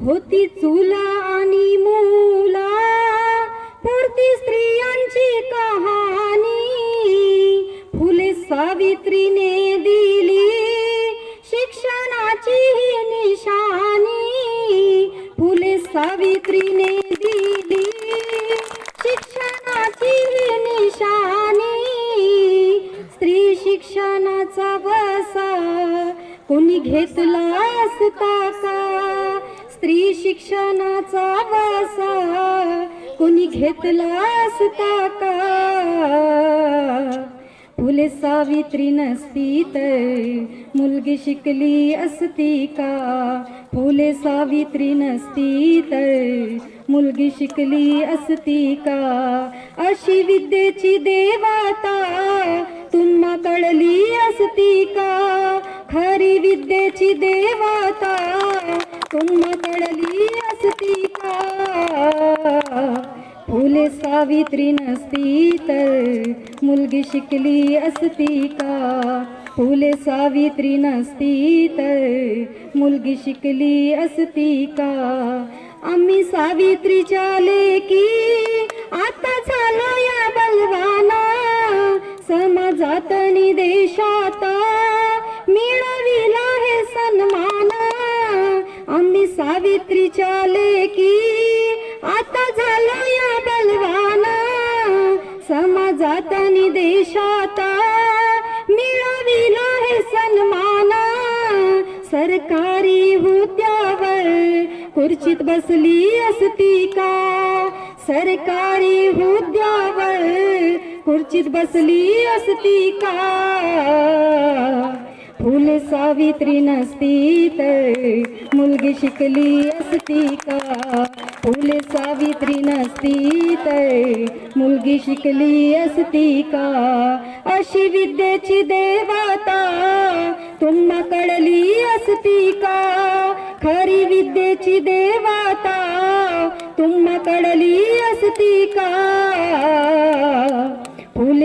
होती चुला आणि मुला. पुरती स्त्रियांची कहाणी. फुले सावित्रीने दिली. शिक्षणाची ही निशाणी. फुले सावित्रीने दिली. शिक्षणाची ही निशाणी. स्त्री शिक्षणाचा वसा. कोणी घेतला असता का? स्त्री शिक्षणाचा वासा कोणी घेतला असता का? फुले सावित्री नसती तर मुलगी शिकली असती का? फुले सावित्री नसती तर मुलगी शिकली असती का? अशी विद्येची देवाता तुम्हा कळली असती का? खरी विद्येची देवाता तुम्हा कळली असती का? फुले सावित्री नसती तर मुलगी शिकली असती का? फुले सावित्री नसती तर मुलगी शिकली असती का? आम्ही सावित्रीच्या लेकी आता झालो या बलवाना. समाजात आणि देशात सावित्रीच्या लेकी. आता झालो या बलवाना. समाजात आणि देशात मिळविला हे सन्मान. सरकारी हुद्द्यावर खुर्चीत बसली असती का? सरकारी हुद्यावर खुर्चीत बसली असती का? फुल सावित्री नसती तर मुलगी शिकली असती का? फुल सावित्री नसती तर मुलगी शिकली असती का? अशी विद्येची देवता तुम्हा कळली असती का? खरी विद्येची देवता तुम्हा कळली असती का?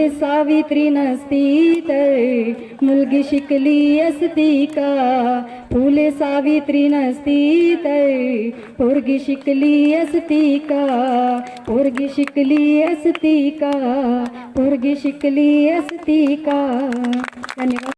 सावित्री नसती तर मुलगी शिकली असती का? फुले सावित्री नसती तर पोरगी शिकली असती का? पोरगी शिकली असती का? पोरगी शिकली असती का? धन्यवाद.